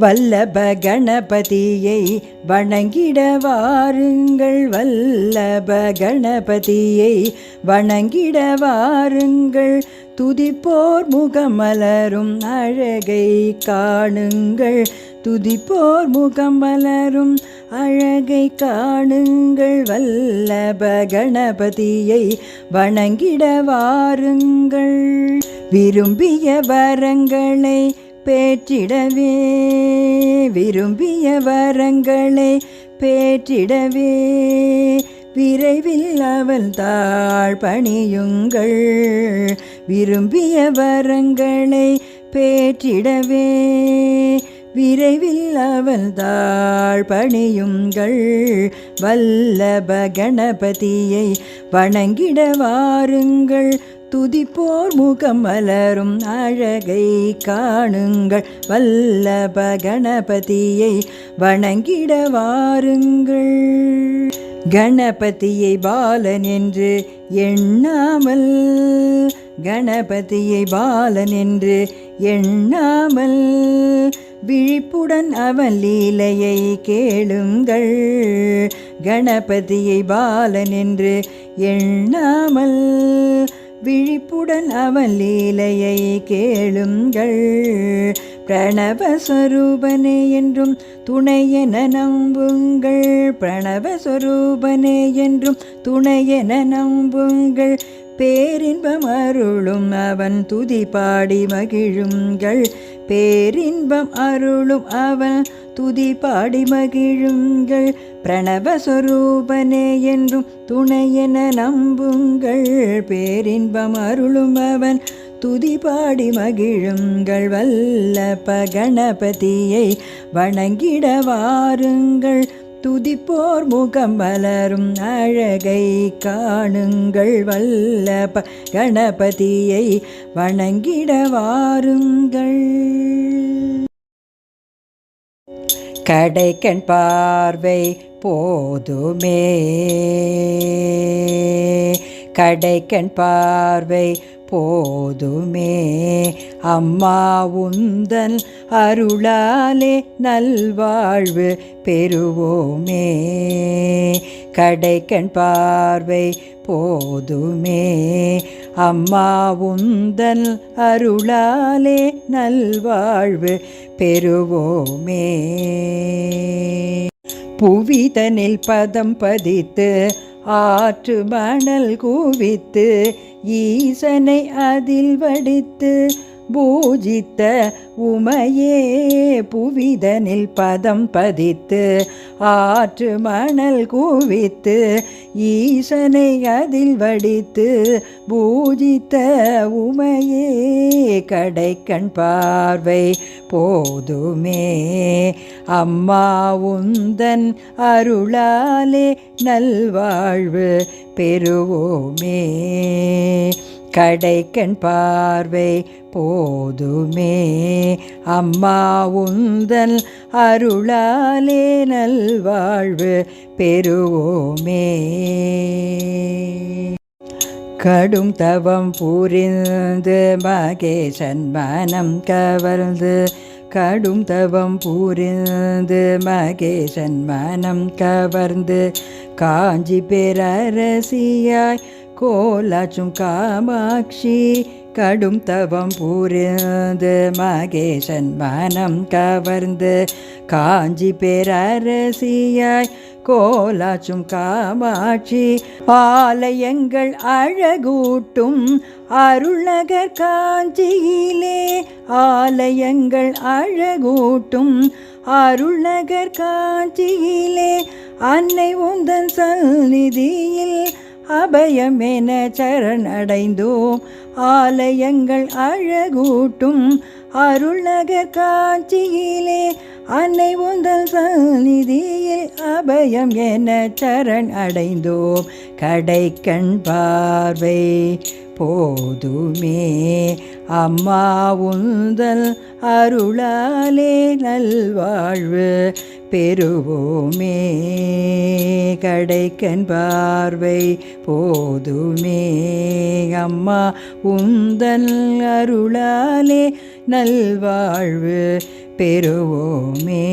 வல்லப கணபதியை வணங்கிட வாருங்கள் வல்லப கணபதியை வணங்கிட வாருங்கள் துதிப்போர் முகமலரும் அழகை காணுங்கள். துதிப்போர் முகமலரும் அழகை காணுங்கள். வல்லப கணபதியை வணங்கிட வாருங்கள் விரும்பிய வரங்களை பேற்றிடவே. விரும்பிய வரங்களை பேற்றிடவே. விரைவில் அவள் தாழ் பணியுங்கள். விரும்பிய வரங்களை பேற்றிடவே. விரைவில் அவள் தாழ் பணியுங்கள் வல்லப கணபதியை வணங்கிட வாருங்கள் துதிப்போர் முகம் மலரும் அழகை காணுங்கள். வல்லப கணபதியை வணங்கிட வாருங்கள் கணபதியை பாலன் என்று எண்ணாமல் கணபதியை பாலன் என்று எண்ணாமல் விழிப்புடன் அவன் லீலையை கேளுங்கள். கணபதியை பாலன் என்று எண்ணாமல் விழிப்புடன் அவன் லீலையை கேளுங்கள். பிரணவஸ்வரூபனே என்றும் துணையென நம்புங்கள். பிரணவஸ்வரூபனே என்றும் துணையென நம்புங்கள். பேரின்பம் அருளும் அவன் துதி பாடி மகிழுங்கள். பேரின்பம் அருளும் அவன். துதி பாடி மகிழுங்கள். பிரணவஸ்வரூபனே என்றும் துணையென நம்புங்கள். பேரின்பம் அருளும் அவன். துதி பாடி மகிழுங்கள். வல்லப கணபதியை வணங்கிட வாருங்கள். துதிப்போர் முகம் வளரும் அழகை காணுங்கள். வல்லப கணபதியை வணங்கிட வாருங்கள். கடைக்கண் பார்வை போதுமே. கடைக்கண் பார்வை போதுமே. அம்மா உந்தன் அருளாலே நல்வாழ்வு பெறுவோமே. கடைக்கண் பார்வை போதுமே. அம்மா உந்தன் அருளாலே நல்வாழ்வு பெறுவோமே. புவிதனில் பதம் பதித்து ஆற்று மணல் குவித்து ஈசனை அதில் வடித்து பூஜித்த உமையே புவிதனில் பதம் பதித்து ஆற்று மணல் குவித்து ஈசனை அதில் வடித்து பூஜித்த உமையே கடைக்கண் பார்வை போதுமே. அம்மா உந்தன் அருளாலே நல்வாழ்வு பெறுவோமே. கடைக்கண் பார்வை போதுமே. அம்மா உந்தன் அருளாலே நல்வாழ்வு பெறுவோமே. கடும் தவம் புரிந்து மகேசன் மனம் கவர்ந்து கடும் தவம் புரிந்து மகேசன் மனம் கவர்ந்து காஞ்சி பேரரசியாய் கோலாச்சும் காமாட்சி கடும் தவம் புரிந்து மகேசன் மனம் கவர்ந்து காஞ்சி பேரரசியாய் கோலாச்சும் காமாட்சி ஆலயங்கள் அழகூட்டும் அருள்நகர் காஞ்சியிலே ஆலயங்கள் அழகூட்டும் அருள்நகர் காஞ்சியிலே அன்னை உந்தன் சந்நிதியில் அபயமென சரணடைந்தோம் ஆலயங்கள் அழகூட்டும் அருள்நகர் காட்சியிலே. அன்னை உந்தல் சந்நிதியில் அபயம் என சரண் அடைந்தோம் கடை கண் பார்வை போதுமே. அம்மா உந்தல் அருளாலே நல்வாழ்வு பெறுவோமே. கடைக்கன் பார்வை போதுமே. அம்மா உந்தல் அருளாலே நல்வாழ்வு பெறுவோமே.